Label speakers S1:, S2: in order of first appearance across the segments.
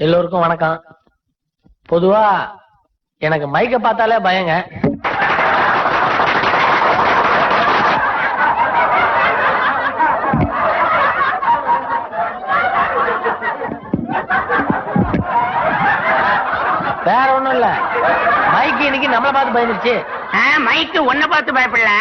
S1: எல்லோருக்கும் வணக்கம். பொதுவா எனக்கு மைக்க பார்த்தாலே பயங்க. வேற ஒண்ணும் இல்ல. மைக்கு இன்னைக்கு நம்மள பார்த்து பயந்துருச்சு.
S2: மைக்கு ஒன்ன பார்த்து பயப்படல.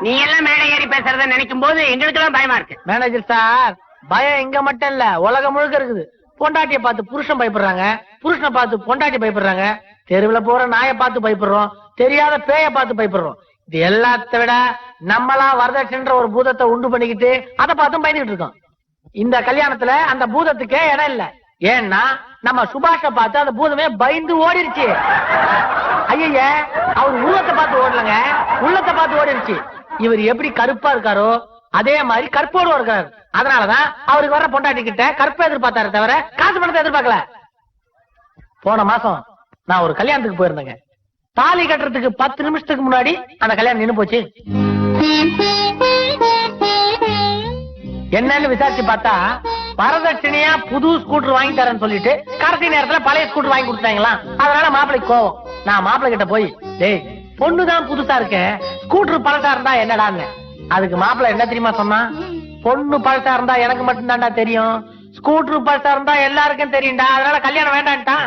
S2: நீ எல்லாம் மேடை ஏறி பேசுறத நினைக்கும் போது எங்களுக்கு எல்லாம் பயமா இருக்கு.
S1: மேனேஜர் சார் பயம் இங்க மட்டும் இல்ல. உலகம் முழுக்க இருக்குது. பொண்டாட்டிய பார்த்து புருஷன் பயப்படுறாங்க புருஷனை பார்த்து பொண்டாட்டி பயப்படுறாங்க தெருவுல போற நாயை பார்த்து பயப்படுறோம் தெரியாத பேய பார்த்து பயப்படுறோம். இது எல்லாத்த விட நம்மளா வரதட்சன்ற ஒரு பூதத்தை உண்டு பண்ணிக்கிட்டு அதை பார்த்தும் பயந்துகிட்டு இருக்கோம். இந்த கல்யாணத்துல அந்த பூதத்துக்கே இடம் இல்ல. ஏன்னா நம்ம சுபாஷ பார்த்து அந்த பூதமே பயந்து ஓடிருச்சு. ஐய அவர் உருவத்தை பார்த்து ஓடலங்க உள்ளத்தை பார்த்து ஓடிருச்சு. இவர் எப்படி கருப்பா இருக்காரோ அதே மாதிரி கற்போடு இருக்காரு. அதனாலதான் அவருக்கு வர பொண்டாட்டி கிட்ட கற்பை எதிர்பார்த்தாரு தவிர காசு பணத்தை எதிர்பார்க்கல. போன மாசம் நான் ஒரு கல்யாணத்துக்கு போயிருந்தேங்க. தாலி கட்டுறதுக்கு பத்து நிமிஷத்துக்கு முன்னாடி அந்த கல்யாணம் நின்னு போச்சு. என்னன்னு விசாரிச்சு பார்த்தா வரதட்சணையா புது ஸ்கூட்டர் வாங்கி தரேன்னு சொல்லிட்டு கடைசி நேரத்துல பழைய ஸ்கூட்டர் வாங்கி கொடுத்தாங்களா அதனால மாப்பிளைக்கு கோவம். நான் மாப்பிள்ளை கிட்ட போய் டேய் பொண்ணுதான் புதுசா இருக்க. ஸ்கூட்டர் பழசா இருந்தா என்னடான்னு. அதுக்கு மாப்பிள்ள என்ன தெரியுமா சொன்னா பொண்ணு பழசா இருந்தா எனக்கு மட்டும்தான்டா தெரியும். ஸ்கூட்டர் பழசா இருந்தா எல்லாருக்கும் தெரியும்டா. அதனால கல்யாணம் வேண்டான்ட்டான்.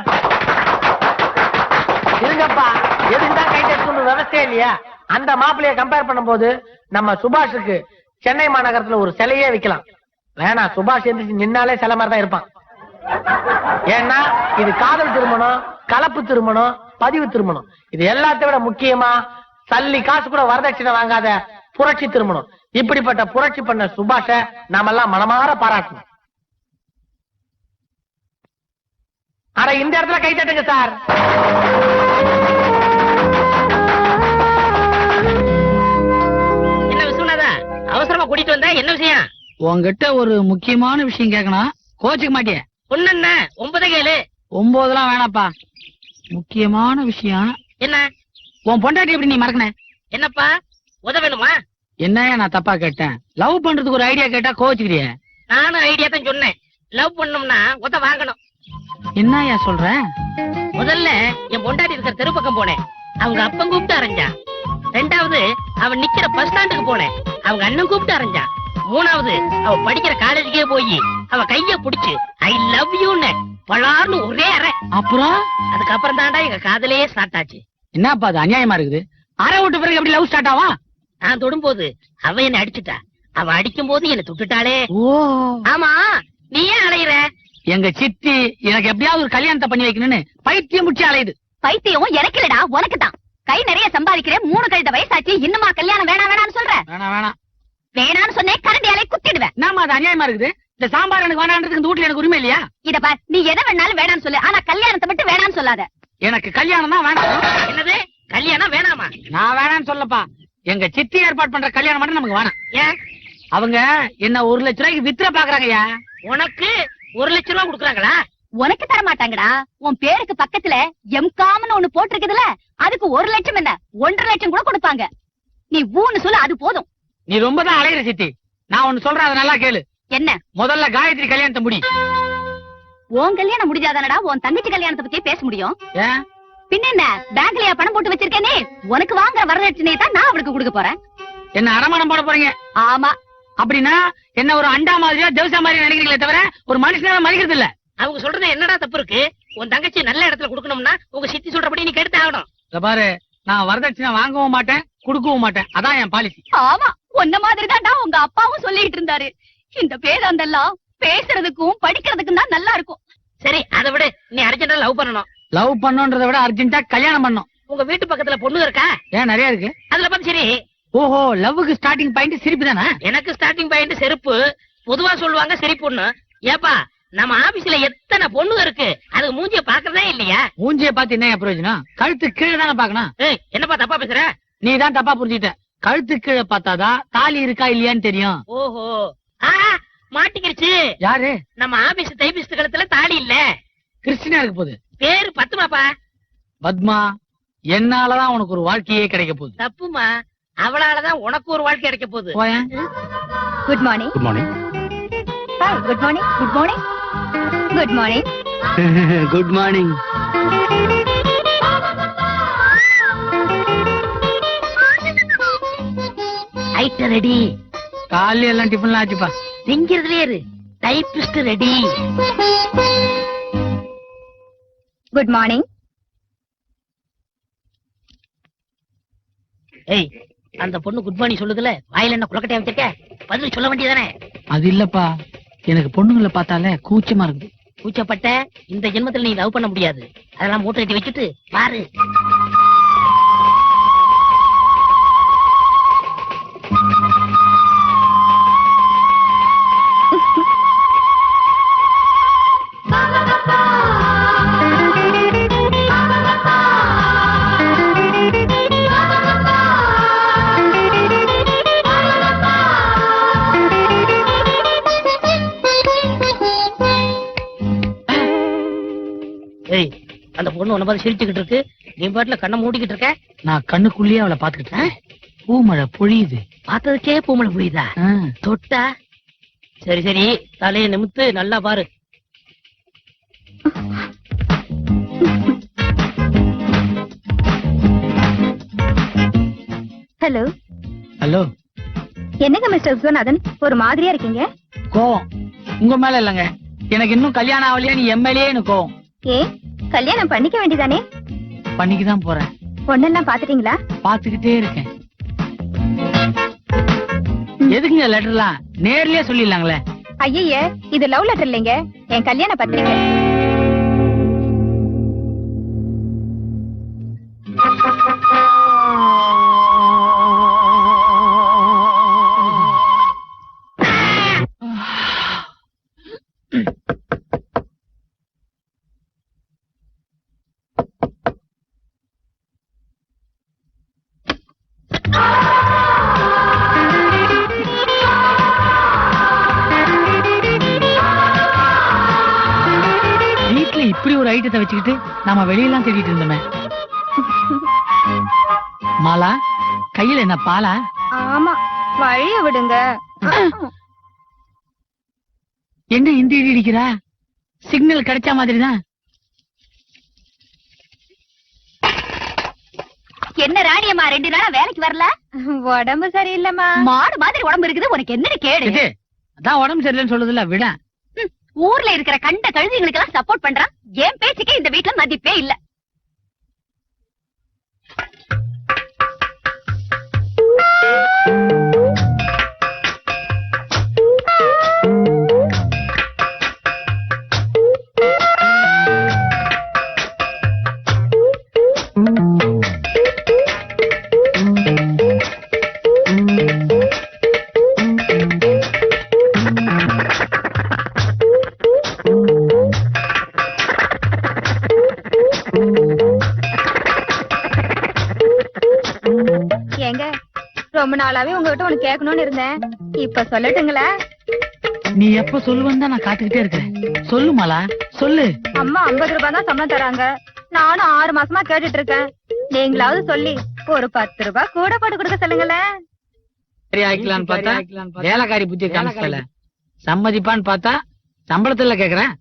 S1: இருங்கப்பா எதுண்டா கை தட்டுன்னு விவசாயம் இல்லையா? அந்த மாப்பிள்ளைய கம்பேர் பண்ணும்போது நம்ம சுபாஷுக்கு சென்னை மாநகரத்துல ஒரு சிலையே வைக்கலாம். வேணாம் சுபாஷ் எந்திரிச்சு நின்னாலே சிலை மாதிரி தான் இருப்பான். ஏன்னா இது காதல் திருமணம் கலப்பு திருமணம் பதிவு திருமணம். இது எல்லாத்தை விட முக்கியமா தள்ளி காசு கூட வரதட்சணை வாங்காத புரட்சி திருமணம். இப்படிப்பட்ட புரட்சி பண்ண சுபாஷ நாமெல்லாம் மனமாற பாராட்டணும். அட இந்த இடத்துல கை தட்டுங்க சார்.
S2: என்ன விஸ்வநாதா அவசரமா கூட்டிட்டு வந்தா என்ன விஷயம்?
S3: உன்கிட்ட ஒரு முக்கியமான விஷயம் கேட்கணும் கோச்சுக்க மாட்டிய.
S2: ஒண்ணு என்ன ஒன்பது கேளு.
S3: ஒன்பதுலாம் வேணாப்பா. முக்கியமான விஷயம்.
S2: என்ன?
S3: உன் பொண்டாட்டி எப்படி நீ மறக்கன?
S2: என்னப்பா? உதவணுமா?
S3: என்னையா நான் தப்பா கேட்டேன்? லவ் பண்றதுக்கு ஒரு ஐடியா கேட்டா கோச்சுக்கிறிய
S2: நானும் ஐடியா தான் சொன்னேன். லவ் பண்ணோம்னா உத வாங்கணும்.
S3: என்னய்யா சொல்ற?
S2: முதல்ல என் பொண்டாட்டி இருக்கிற தெரு பக்கம் போனேன். அவங்க அப்பன் கூப்பிட்டு அரைஞ்சா. ரெண்டாவது அவன் நிக்கிற பஸ் ஸ்டாண்டுக்கு போனேன். அவங்க அண்ணன் கூப்பிட்டு அரைஞ்சா. மூணாவது அவ படிக்கிற காலேஜுக்கே போய் அவ கைய புடிச்சு ஐ லவ் யூன்னு பலார்னு ஒரே அறை.
S3: அப்புறம்?
S2: அதுக்கப்புறம் தாண்டா எங்க காதலே ஸ்டார்ட் ஆச்சு.
S3: என்னப்பா அது அநியாயமா இருக்குது? அரை விட்டு பிறகு எப்படி லவ் ஸ்டார்ட் ஆவா?
S2: நான் தொடும்போது அவ என்ன அடிச்சுட்டா. அவ அடிக்கும் போது என்ன தொட்டுட்டாளே. ஆமா நீ ஏன் அலையிற?
S3: எங்க சித்தி எனக்கு எப்படியாவது ஒரு கல்யாணத்தை பண்ணி வைக்கணும்னு பைத்தியம் முடிச்சு அலையுது.
S4: பைத்தியம் எனக்கு இல்லடா உனக்கு தான் கை நிறைய சம்பாதிக்கிறேன் மூணு கழுத வயசாச்சு இன்னுமா கல்யாணம் வேணாம் வேணாம்னு சொல்ற?
S3: வேணாம் வேணாம்.
S4: வேணாம்னு சொன்னேன் கரண்டியாலே குத்திடுவேன்
S3: என்னம்மா அது அநியாயமா இருக்குது? இந்த சாம்பார் எனக்கு வேணான்றதுக்கு இந்த வீட்டுல எனக்கு உரிமை இல்லையா?
S4: இத பார் நீ எதை வேணாலும் வேணாம்னு சொல்லு ஆனா கல்யாணத்தை மட்டும் வேணாம்னு சொல்லாத.
S3: எனக்கு கல்யாணம் தான் வேணாம்.
S2: என்னது? கல்யாணம் வேணாமா?
S3: நான் வேணாம்னு சொல்லப்பா. எங்க சித்தி ஏற்பாடு பண்ற கல்யாணம் மட்டும் நமக்கு வேணாம்.
S2: ஏன்
S3: அவங்க என்ன ஒரு லட்ச ரூபாய்க்கு வித்திர பாக்குறாங்கய்யா?
S2: உனக்கு ஒரு லட்சம் ரூபா கொடுக்குறாங்களா?
S4: உனக்கு தர மாட்டாங்கடா. உன் பேருக்கு பக்கத்துல எம்காம்னு ஒண்ணு போட்டிருக்குதுல அதுக்கு ஒரு லட்சம் என்ன? ஒன்றரை லட்சம் கூட கொடுப்பாங்க. நீ ஊன்னு சொல்லு அது போதும்.
S3: நீ ரொம்ப தான் அலையிற சித்தி. நான் ஒண்ணு சொல்றேன் அதை நல்லா கேளு.
S4: என்ன?
S3: முதல்ல காயத்ரி கல்யாணத்தை முடி.
S4: உன் கல்யாணம் முடிஞ்சாதானடா உன் தங்கச்சி கல்யாணத்தை பத்தி பேச முடியும்.
S3: ஏன்
S4: பின்ன பேங்க்லயா பணம் போட்டு வச்சிருக்கேனே? உனக்கு வாங்குற வரதட்சணையை தான் நான் அவளுக்கு கொடுக்க போறேன்.
S3: என்ன அடமானம் போட போறீங்க?
S4: ஆமா.
S3: அப்படின்னா என்ன ஒரு அண்டா மாதிரியா ஜவுசா மாதிரி நினைக்கிறீங்களே தவிர ஒரு மனுஷனால மதிக்கிறது இல்ல.
S2: அவங்க சொல்றது என்னடா தப்பு இருக்கு? உன் தங்கச்சி நல்ல இடத்துல கொடுக்கணும்னா உங்க சித்தி சொல்றபடி நீ கெடுத்து ஆகணும்.
S3: பாரு நான் வரதட்சணை வாங்கவும் மாட்டேன் கொடுக்கவும் மாட்டேன். அதான் என் பாலிசி
S4: ஆமா. உன்ன மாதிரி தான்டா உங்க அப்பாவும் சொல்லிட்டு இருந்தாரு. இந்த பேதாந்தெல்லாம் பேசுறதுக்கும் படிக்கிறதுக்கும் தான் நல்லா இருக்கும்.
S2: சரி அதை விட. நீ அர்ஜென்டா லவ் பண்ணணும்.
S3: லவ் பண்ணோன்றதை விட அர்ஜென்ட்டா கல்யாணம் பண்ணும்.
S2: உங்க வீட்டு பக்கத்துல பொண்ணு இருக்கா?
S3: ஏன் நிறைய இருக்கு.
S2: அதுல பார்த்து சரி.
S3: ஓஹோ லவ்வுக்கு ஸ்டார்டிங் பாயிண்ட் சிரிப்பு தானே?
S2: எனக்கு ஸ்டார்டிங் பாயிண்ட் செருப்பு. பொதுவா சொல்லுவாங்க செருப்புன்னு ஏப்பா நம்ம ஆபீஸ்ல எத்தனை பொண்ணுங்க இருக்கு? அதுக்கு மூஞ்சிய பாக்குறதே இல்லையா?
S3: மூஞ்சிய பார்த்து என்ன பிரயோஜனம்? கழுத்து கீழே தானே பாக்கணும்
S2: என்னப்பா தப்பா பேசுற?
S3: நீ தான் தப்பா புரிஞ்சுட்ட. கழுத்து கீழே பார்த்தாதான் தாலி இருக்கா இல்லையான்னு தெரியும்.
S2: ஓஹோ. ஆ மாட்டிக்கிருச்சு.
S3: யாரு?
S2: நம்ம ஆபீஸ் டைபிஸ்ட் கழுத்துல
S3: கிறிஸ்டினா இருக்க போகுது.
S2: பேரு பத்துமாப்பா.
S3: பத்மா என்னாலதான் உனக்கு ஒரு வாழ்க்கையே கிடைக்க போகுது.
S2: தப்புமா. அவளாலதான் உனக்கு ஒரு வாழ்க்கை கிடைக்க போகுது.
S3: போயேன்
S4: good morning
S3: good morning
S4: good morning good morning good morning
S3: good morning
S2: ஐட்ட ready
S3: காலையில எல்லாம் டிஃபன்லாம் ஆச்சுப்பா.
S2: திங்கிறதுலயே இரு. டைப்பிஸ்ட் ரெடி
S4: குட் மார்னிங்
S2: ஏய் அந்த பொண்ணு குட் மார்னிங் சொல்லுதுல வாயில என்ன குளக்கட்டையா வச்சிருக்க? பதில் சொல்ல வேண்டியதானே
S3: அது இல்லப்பா. எனக்கு பொண்ணுங்களை பார்த்தாலே கூச்சமா இருக்குது.
S2: கூச்சப்பட்ட இந்த ஜென்மத்துல நீ லவ் பண்ண முடியாது. அதெல்லாம் மூட்டை கட்டி வச்சுட்டு பாரு. அந்த பொண்ணு உன்ன பார்த்து சிரிச்சுக்கிட்டு இருக்கு. நீ பாட்டுல கண்ணை மூடிக்கிட்டு இருக்க?
S3: நான் கண்ணுக்குள்ளேயே அவளை பாத்துக்கிட்டு இருக்கேன். பூமழை பொழியுது.
S2: பார்த்ததுக்கே பூமலை புரியுதா
S3: ஆ,
S2: தொட்டா? சரி சரி. தலையை நிமித்து நல்லா பாரு.
S4: ஹலோ
S3: ஹலோ
S4: என்னங்க மிஸ்டர் விஸ்வநாதன்? ஒரு மாதிரியா இருக்கீங்க?
S3: கோவம். உங்க மேல இல்லங்க. எனக்கு இன்னும் கல்யாணம் ஆகலையா நீ எம்எல்ஏ எனக்கு கோவம்.
S4: ஏ? கல்யாணம் பண்ணிக்க வேண்டியதானே?
S3: பண்ணிக்கு தான் போறேன்.
S4: பொண்ணெல்லாம் பாத்துட்டீங்களா
S3: பாத்துக்கிட்டே இருக்கேன். எதுக்குங்க லெட்டர்லாம்? நேர்லயே சொல்லிடலாங்களே.
S4: ஐயே இது லவ் லெட்டர் இல்லைங்க. என் கல்யாண பத்திரிக்கை.
S3: ஒரு ஐட்டத்தை வச்சுக்கிட்டு நாம வெளியெல்லாம் தேடிட்டு இருந்தோமே. மாலா கையில என்ன பாலா?
S4: ஆமா வழிய விடுங்க.
S3: என்ன இந்த இடி இடிக்கிறா சிக்னல் கிடைச்ச மாதிரிதான்.
S4: என்ன ராணியம்மா ரெண்டு நாளா வேலைக்கு வரல? உடம்பு சரியில்லைம்மா. மாடு மாதிரி உடம்பு இருக்குது உனக்கு என்ன கேடு
S3: அதான் உடம்பு சரியில்லைன்னு சொல்லுதுல்ல விட.
S4: ஊர்ல இருக்கிற கண்ட கழுதிங்களுக்கு எல்லாம் சப்போர்ட் பண்றான். என் பேச்சுக்கே இந்த வீட்டுல மதிப்பே இல்ல. ரொம்ப நாளாவே உங்ககிட்ட ஒண்ணு கேட்கணும்னு இருந்தேன். இப்ப சொல்லட்டுங்களா?
S3: நீ எப்ப சொல்லுவேன்னு தான் நான் காத்துக்கிட்டே இருக்கிறேன் சொல்லு மாலா. சொல்லு.
S4: அம்மா ஐம்பது ரூபாய் தான் சம்பளம் தராங்க. நானும் ஆறு மாசமா கேட்டுட்டு இருக்கேன். நீங்களாவது சொல்லி ஒரு பத்து ரூபாய் கூட போட்டு கொடுக்க சொல்லுங்களேன்.
S3: சரி ஆயிக்கலான்னு பார்த்தா வேலைக்காரி புத்தி காமிச்சல சம்மதிப்பான்னு பார்த்தா சம்பளத்துல கேக்குறேன்.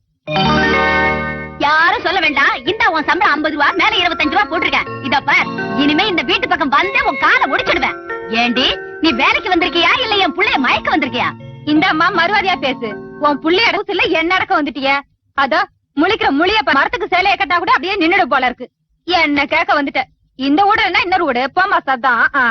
S4: உன் சம்பளம் ஐம்பது ரூபா மேல இருபத்தஞ்சு ரூபா போட்டிருக்கேன். இத பார் இனிமே இந்த வீட்டு பக்கம் வந்து உன் காலை முடிச்சிடுவேன். ஏண்டி நீ வேலைக்கு வந்திருக்கியா இல்ல என் புள்ளைய மயக்க வந்திருக்கியா? இந்த அம்மா மறுவாதியா பேசு. உன் புள்ளைய இல்ல என்ன அடக்க வந்துட்டிய? அதோ முழிக்கிற முழிய. மரத்துக்கு சேலைய கட்டா கூட அப்படியே நின்னுடு போல இருக்கு. என்ன கேட்க வந்துட்ட? இந்த என்ன இன்னொரு வீடு போமா சதான் ஆ.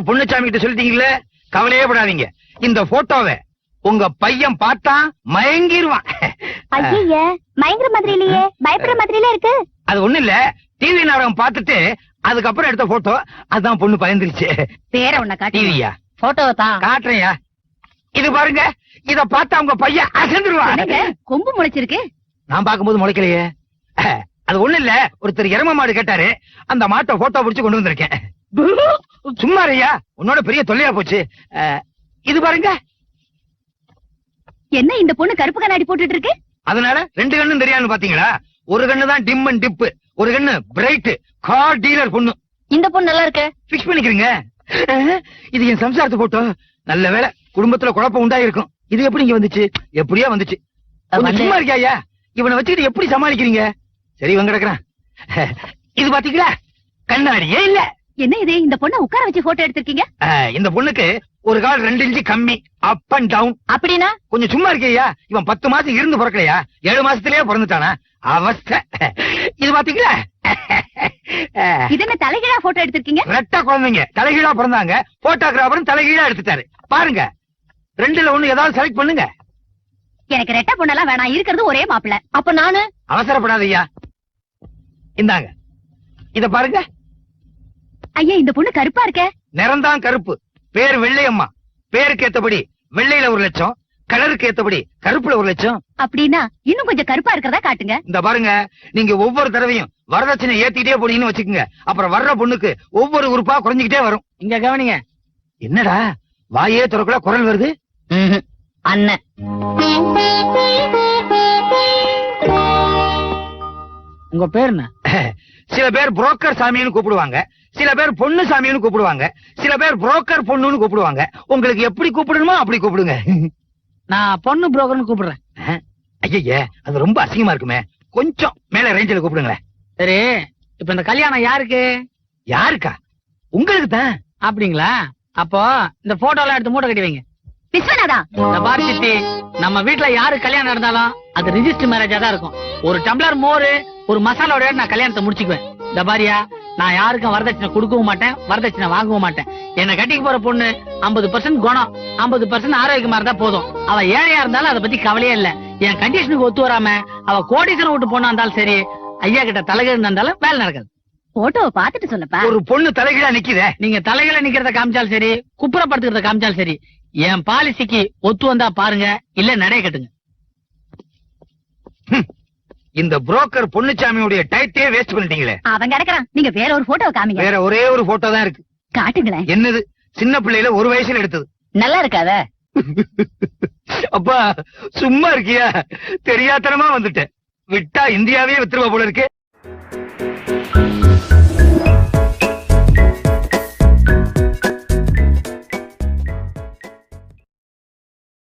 S5: புரோக்கர் பொன்னுச்சாமி கிட்ட சொல்லிட்டீங்களே கவலையே படாதீங்க. இந்த போட்டோவை உங்க பையன் பார்த்தா மயங்கிருவான்.
S4: ஐயே மயங்கர மாதிரி இல்லையே பயப்படுற மாதிரில இருக்கு.
S5: அது ஒண்ணு இல்ல டிவி நாடகம் பார்த்துட்டு அதுக்கப்புறம் எடுத்த போட்டோ அதான் பொண்ணு பயந்துருச்சு.
S4: பேர உன்ன காட்டி
S5: டிவியா
S2: போட்டோவை தான்.
S5: காட்டுறையா இது பாருங்க இத பார்த்தா உங்க பையன் அசந்துருவான்.
S4: கொம்பு முளைச்சிருக்கு?
S5: நான் பார்க்கும்போது முளைக்கலையே. அது ஒண்ணு இல்ல ஒருத்தர் எரும மாடு கேட்டாரு அந்த மாட்டை போட்டோ பிடிச்சு கொண்டு வந்திருக்கேன். சும்மா இருயா உன்னோட பெரிய தொல்லையா போச்சு. இது பாருங்க.
S4: என்ன இந்த பொண்ணு கருப்பு கண்ணாடி போட்டுட்டு இருக்கு
S5: அதனால ரெண்டு கண்ணும் தெரியாதுன்னு பாத்தீங்களா? ஒரு கண்ணு தான் டிம் அண்ட் டிப்பு. ஒரு கண்ணு பிரைட் கார் டீலர் பொண்ணு.
S4: இந்த பொண்ணு நல்லா இருக்கு?
S5: பிக்ஸ் பண்ணிக்கிறீங்க. இது என் சம்சாரத்து போட்டோ நல்ல வேளை குடும்பத்துல குழப்பம் உண்டாயிருக்கும். இது எப்படி இங்க வந்துச்சு? எப்படியா வந்துச்சு.
S3: வந்து-
S5: சும்மா இருக்கியா ஐயா இவனை வச்சுக்கிட்டு எப்படி சமாளிக்கிறீங்க? சரி இவன் கிடக்குறான். இது பாத்தீங்களா? கண்ணாடியே இல்ல.
S4: என்ன இது? இந்த பொண்ணை உட்கார வச்சு போட்டோ எடுத்திருக்கீங்க?
S5: இந்த பொண்ணுக்கு ஒரு கால் ரெண்டு இன்ச்சு கம்மி அப் அண்ட் டவுன்
S4: அப்படின்னா?
S5: கொஞ்சம் சும்மா இருக்கியா? இவன் பத்து மாசம் இருந்து பிறக்கலையா? ஏழு மாசத்திலேயே பிறந்துட்டானா? அவஸ்தை. இது பாத்தீங்களா?
S4: இது என்ன தலைகீழா போட்டோ எடுத்திருக்கீங்க?
S5: ரெட்ட குழந்தைங்க. தலைகீழா பிறந்தாங்க. போட்டோகிராஃபரும் தலைகீழா எடுத்துட்டாரு. பாருங்க. ரெண்டுல ஒண்ணு ஏதாவது செலக்ட் பண்ணுங்க.
S4: எனக்கு ரெட்டை பொண்ணெல்லாம் வேணாம். இருக்கிறது ஒரே மாப்பிள்ள. அப்ப நானு?
S5: அவசரப்படாதய்யா இந்தாங்க. இத பாருங்க.
S4: ஐயா இந்த பொண்ணு கருப்பா இருக்க.
S5: நிறம்தான் கருப்பு. பேர் வெள்ளையம்மா. பேருக்கு ஏத்தபடி வெள்ளையில ஒரு லட்சம் கலருக்கு ஏத்தபடி கருப்புல ஒரு லட்சம்.
S4: அப்படின்னா இன்னும் கொஞ்சம் கருப்பா இருக்கிறதா காட்டுங்க.
S5: இந்த பாருங்க நீங்க ஒவ்வொரு தடவையும் வரதட்சணை ஏத்திக்கிட்டே போனீங்கன்னு வச்சுக்கோங்க. அப்புறம் வர்ற பொண்ணுக்கு ஒவ்வொரு உறுப்பா குறைஞ்சுக்கிட்டே வரும்.
S3: இங்க கவனிங்க.
S5: என்னடா வாயே திறக்கல குரல் வருது?
S4: அண்ணன்.
S3: உங்க பேர் என்ன?
S5: சில பேர் புரோக்கர் சாமின்னு கூப்பிடுவாங்க. சில பேர் பொண்ணு சாமின்னு கூப்பிடுவாங்க. சில பேர் புரோக்கர் பொண்ணுன்னு கூப்பிடுவாங்க. உங்களுக்கு எப்படி கூப்பிடணுமோ அப்படி கூப்பிடுங்க.
S3: நான் பொண்ணு புரோக்கர்னு கூப்பிடுறேன்.
S5: ஐயய்ய அது ரொம்ப அசிங்கமா இருக்குமே. கொஞ்சம் மேல ரேஞ்சில கூப்பிடுங்களேன்.
S3: சரி இப்ப இந்த கல்யாணம் யாருக்கு?
S5: யாருக்கா? உங்களுக்கு தான்.
S3: அப்படிங்களா? அப்போ இந்த போட்டோ எல்லாம் எடுத்து மூட்டை கட்டி வைங்க.
S4: விஸ்வநாதா?
S3: இந்த பார் சித்தி நம்ம வீட்ல யாரு கல்யாணம் நடந்தாலும் அது ரிஜிஸ்டர் மேரேஜா தான் இருக்கும். ஒரு டம்ளர் மோரு ஒரு மசாலாவோட நான் கல்யாணத்தை முடிச்சுக்குவேன். இந்த பாரியா? நான் யாருக்கும் வரதட்சணை கொடுக்கவும் மாட்டேன் வரதட்சணை வாங்கவும் மாட்டேன். என்ன கட்டிக்கு போற பொண்ணு 50% பர்சன்ட் குணம் 50% பர்சன்ட் ஆரோக்கியமா இருந்தா போதும். அவ ஏழையா இருந்தாலும் அதை பத்தி கவலையே இல்ல. என் கண்டிஷனுக்கு ஒத்து வராம அவ கோடீஸ்வரம் விட்டு பொண்ணா இருந்தாலும் சரி ஐயா கிட்ட தலைகீழ் இருந்தாலும் வேலை நடக்காது.
S4: போட்டோவை பாத்துட்டு சொல்லப்பா.
S5: ஒரு பொண்ணு தலைகீழா நிக்குதே
S3: நீங்க தலைகளை நிக்கிறத காமிச்சாலும் சரி குப்புறப்படுத்துறத காமிச்சாலும் சரி என் பாலிசிக்கு ஒத்து வந்தா பாருங்க இல்ல நடைய கட்டுங்க.
S5: இந்த புரோக்கர் பொன்னுச்சாமியுடைய டைத்தே வேஸ்ட் பண்ணிட்டீங்களே.
S4: அவன் கிடக்குறான். நீங்க வேற ஒரு போட்டோவை காமிங்க.
S5: வேற ஒரே ஒரு போட்டோ தான் இருக்கு.
S4: காட்டுங்களேன்.
S5: என்னது? சின்ன பிள்ளையில ஒரு வயசுல எடுத்தது.
S4: நல்லா இருக்காத.
S5: அப்பா சும்மா இருக்கியா? தெரியாத்தனமா வந்துட்டேன். விட்டா இந்தியாவே வித்துருவா போல இருக்கு.